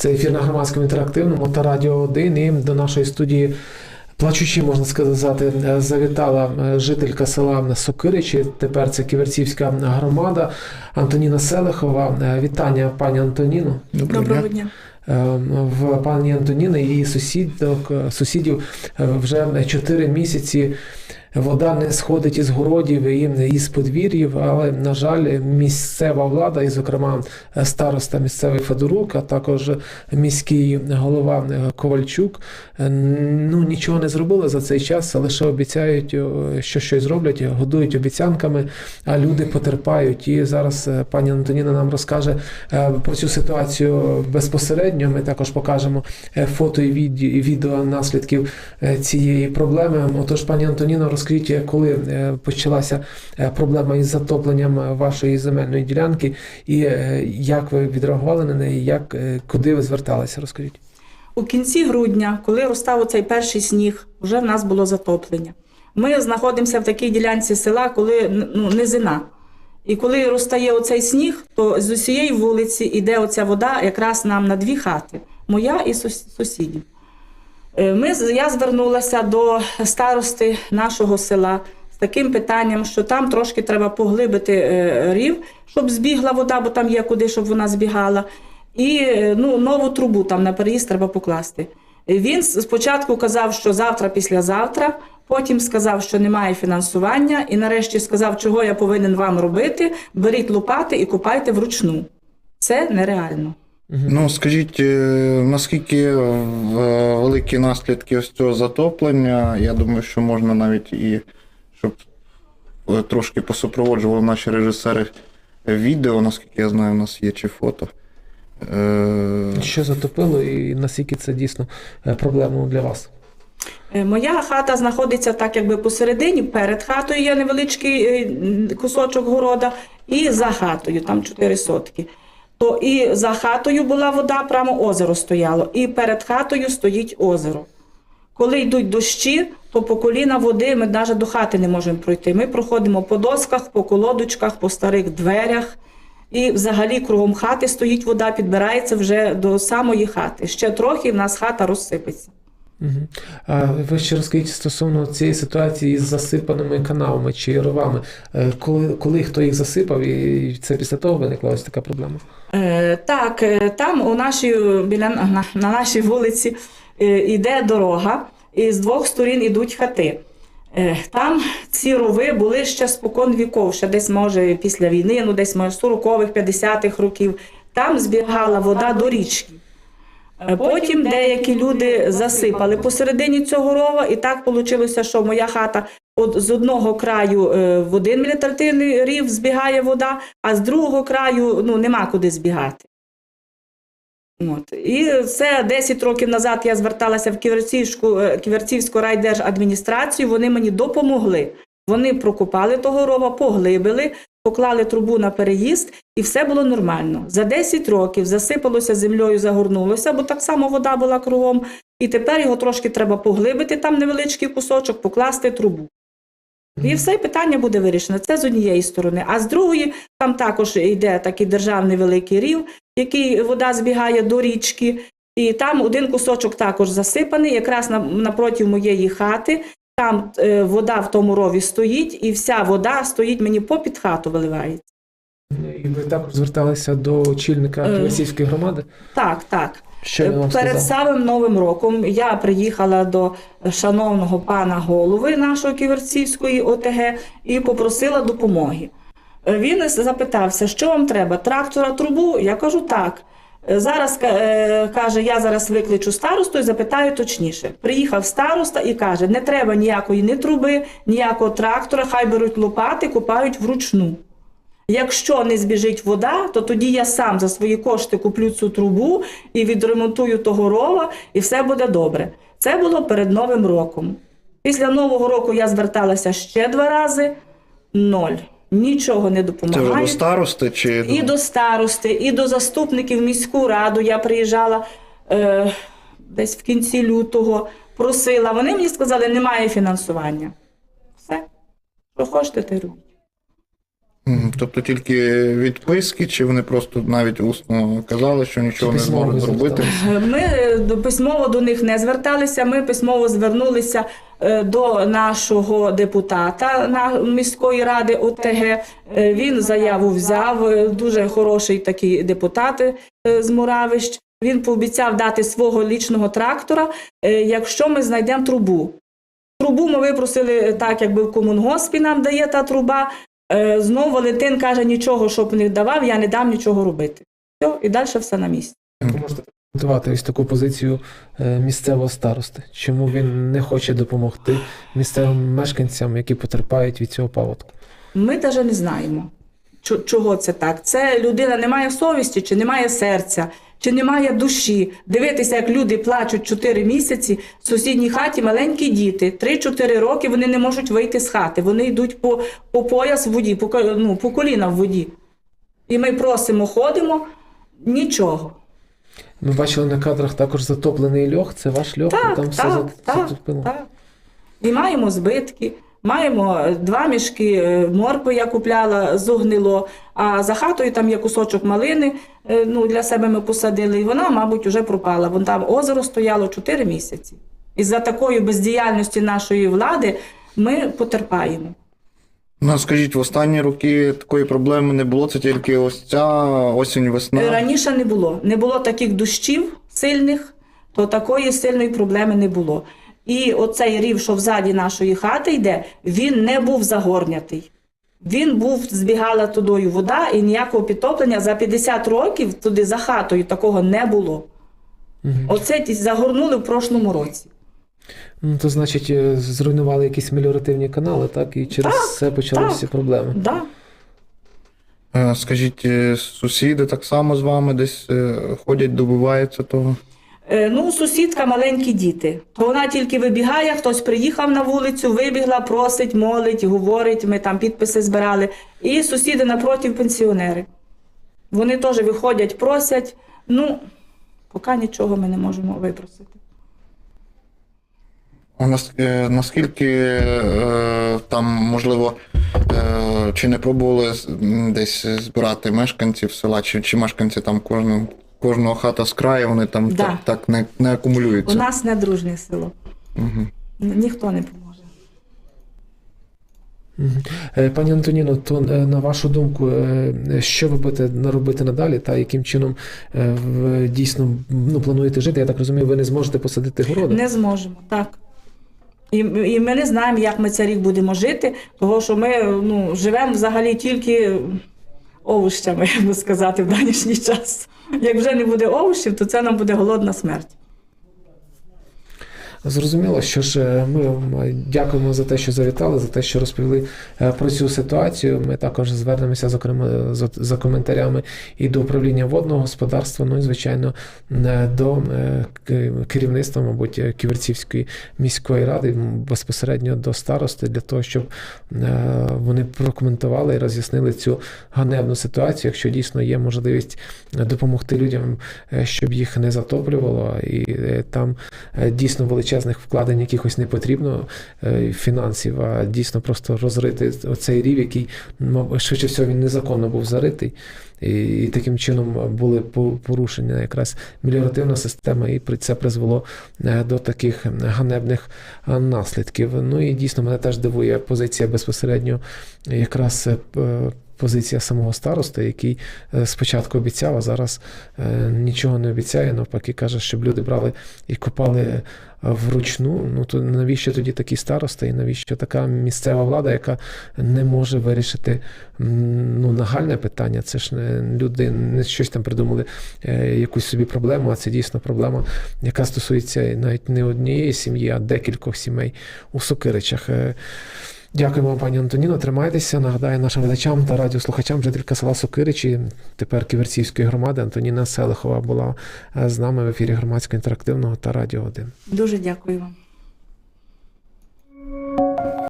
Це ефір на громадському інтерактивному та радіо 1. І до нашої студії плачучи, можна сказати, завітала е, жителька села Сокиричі. Тепер це Ківерцівська громада Антоніна Селихова. Е, Вітання, пані Антоніно. Доброго дня. Е, В пані Антоніни і її сусідок, е, сусідів вже 4 місяці вода не сходить із городів і із подвір'їв, але, на жаль, місцева влада, і, зокрема, староста місцевий Федорук, а також міський голова Ковальчук, ну нічого не зробили за цей час, лише обіцяють, що щось зроблять, годують обіцянками, а люди потерпають. І зараз е, пані Антоніна нам розкаже е, про цю ситуацію безпосередньо. Ми також покажемо е, фото і відео, наслідків цієї проблеми. Отож, пані Антоніна Антоніно, розкажіть, коли е, почалася е, проблема із затопленням е, вашої земельної ділянки, і як ви відреагували на неї, як куди ви зверталися? Розкажіть. У кінці грудня, коли розстав цей перший сніг, вже в нас було затоплення. Ми знаходимося в такій ділянці села, коли ну, низина. І коли розтає оцей сніг, то з усієї вулиці йде оця вода якраз нам на дві хати моя і сусідів. Е, Ми, я звернулася до старости нашого села з таким питанням, що там трошки треба поглибити е, рів, щоб збігла вода, бо там є куди, щоб вона збігала. І е, ну, нову трубу там на переїзд треба покласти. Він спочатку казав, що завтра, післязавтра, потім сказав, що немає фінансування, і нарешті сказав, чого я повинен вам робити. Беріть лопати і купайте вручну. Це нереально. Ну, скажіть, е, наскільки е, великі наслідки ось цього затоплення? Я думаю, що можна навіть і щоб е, трошки посупроводжували наші режисери відео, наскільки я знаю, у нас є чи фото. Що затопило, і наскільки це дійсно проблема для вас? Моя хата знаходиться так, якби посередині. Перед хатою є невеличкий кусочок города, і за хатою, там 4 сотки. То і за хатою була вода, прямо озеро стояло, і перед хатою стоїть озеро. Коли йдуть дощі, то по коліна води ми навіть до хати не можемо пройти. Ми проходимо по досках, по колодочках, по старих дверях. І взагалі кругом хати стоїть вода, підбирається вже до самої хати. Ще трохи в нас хата розсипеться. А ви ще розкажіть стосовно цієї ситуації з засипаними каналами чи ровами. Е, Коли, коли хто їх засипав, і це після того виникла ось така проблема? Е, так, е, там у нашій, біля, на, на нашій вулиці е, йде дорога, і з двох сторін ідуть хати. Е, там ці рови були ще спокон віков, ще десь, може, після війни, ну десь може 40-х, 50-х років. Там збігала вода до річки. Потім деякі люди засипали посередині цього рова, і так вийшло, що моя хата от з одного краю е, в один мілітаративний рів збігає вода, а з другого краю ну, нема куди збігати. От. І це 10 років назад я зверталася в Ківерцівську, е, Ківерцівську райдержадміністрацію, вони мені допомогли. Вони прокопали того рова, поглибили, поклали трубу на переїзд, і все було нормально. За 10 років засипалося землею, загорнулося, бо так само вода була кругом. І тепер його трошки треба поглибити, там невеличкий кусочок, покласти трубу. І все питання буде вирішено. Це з однієї сторони. А з другої, там також йде такий державний великий рів, який вода збігає до річки. І там один кусочок також засипаний, якраз на- напроти моєї хати. Там е, вода в тому рові стоїть, і вся вода стоїть мені попід хату виливається. І ви також зверталися до очільника Е. Ківерцівської громади. Так, так. Що Перед сказав? самим новим роком я приїхала до шановного пана голови нашої Ківерцівської ОТГ і попросила допомоги. Е, Він запитався, що вам треба? Трактора трубу? Я кажу так. Зараз е, каже, я зараз викличу старосту і запитаю точніше. Приїхав староста і каже: не треба ніякої ні труби, ніякого трактора, хай беруть лопати, купають вручну. Якщо не збіжить вода, то тоді я сам за свої кошти куплю цю трубу і відремонтую того рова, і все буде добре. Це було перед Новим роком. Після Нового року я зверталася ще два рази. Ноль. Нічого не Це вже допомагає. до старости чи І до старости, і до заступників міську раду я приїжджала е, десь в кінці лютого, просила. Вони мені сказали, немає фінансування. Все. Що хочете, те робіть. Тобто тільки відписки, чи вони просто навіть усно казали, що нічого не зможуть зробити? Ми е, до- письмово до них не зверталися. Ми письмово звернулися е, до нашого депутата на міської ради ОТГ. Е, Він заяву взяв. Дуже хороший такий депутат з Муравищ. Він пообіцяв дати свого лічного трактора, якщо ми знайдемо трубу. Трубу ми випросили так, якби в комунгоспі нам дає та труба. Е, Знову Валентин каже, нічого, щоб не давав, я не дам нічого робити. Все, і далі все на місці. Можете коментувати ось таку позицію е, місцевого старости? Чому він не хоче допомогти місцевим мешканцям, які потерпають від цього паводку? Ми навіть не знаємо, чого це так. Це людина не має совісті, чи не має серця, чи не має душі. Дивитися, як люди плачуть 4 місяці в сусідній хаті маленькі діти. 3-4 роки вони не можуть вийти з хати. Вони йдуть по, по пояс в воді, по, ну, по коліна в воді. І ми просимо, ходимо, нічого. Ми бачили на кадрах також затоплений льох. Це ваш льох, Так, там все так, за- так, так. І маємо збитки. Маємо е, два мішки е, моркви, я купляла, зогнило. А за хатою там є кусочок малини, е, ну, для себе ми посадили, і вона, мабуть, вже пропала. Вон там озеро стояло 4 місяці. І за такою бездіяльності нашої влади ми потерпаємо. Ну, скажіть, в останні роки такої проблеми не було, це тільки ось ця осінь, весна. Раніше не було. Не було таких дощів сильних, то такої сильної проблеми не було. І оцей рів, що взаді нашої хати йде, він не був загорнятий. Він був, збігала тудою вода і ніякого підтоплення за 50 років туди за хатою такого не було. Мгм. Оце загорнули в прошлому році. Ну, то значить, е, зруйнували якісь меліоративні канали, так, і через Так, це почалися так. проблеми. Да. Е, Скажіть, е, сусіди так само з вами десь ходять, добиваються того. Е, Ну, сусідка маленькі діти. Вона тільки вибігає, хтось приїхав на вулицю, вибігла, просить, молить, говорить. Ми там підписи збирали. І сусіди напротив пенсіонери. Вони теж виходять, просять. Ну, поки нічого ми не можемо випросити. Е, наскільки е, там, можливо, чи не пробували десь збирати мешканців села, чи, чи мешканці там кожного, кожного хата з краю, вони там Да. так, так не, не У нас не дружнє село. Угу. Ніхто не поможе. Е, Пані Антоніно, то е, на вашу думку, е, що ви будете робити надалі, та яким чином ви дійсно ну, плануєте жити? Я так розумію, ви не зможете посадити городи. Не зможемо, так. І, і ми не знаємо, як ми цей рік будемо жити, тому що ми ну, живемо взагалі тільки овощами, я би сказати, в данішній час. Як вже не буде овощів, то це нам буде голодна смерть. Зрозуміло, що ж е, ми е, дякуємо за те, що завітали, за те, що розповіли е, про цю ситуацію. Ми також звернемося, зокрема, за, за коментарями і до управління водного господарства, ну і звичайно до керівництва, мабуть, Ківерцівської міської ради, безпосередньо до старости, для того, щоб вони прокоментували і роз'яснили цю ганебну ситуацію, якщо дійсно є можливість допомогти людям, щоб їх не затоплювало, і там дійсно величезних вкладень якихось не потрібно е, фінансів, а дійсно просто розрити оцей рів, який швидше всього він незаконно був заритий. І, таким чином були порушення якраз меліоративна система, і це призвело е, до таких ганебних е, наслідків. Ну і дійсно мене теж дивує позиція безпосередньо якраз позиція самого старости, який е, спочатку обіцяв, а зараз е, нічого не обіцяє. Навпаки, каже, щоб люди брали і копали е, вручну. Ну то навіщо тоді такі старости, і навіщо така місцева влада, яка не може вирішити ну, нагальне питання? Це ж не люди не щось там придумали якусь собі проблему, а це дійсно проблема, яка стосується навіть не однієї сім'ї, а декількох сімей у Сокиричах. Дякуємо, пані Антоніно. Тримайтеся. Нагадаю нашим глядачам та радіослухачам, жителька села Сокиричі, тепер Ківерцівської громади. Антоніна Селихова була з нами в ефірі громадського інтерактивного та радіо 1. Дуже дякую вам.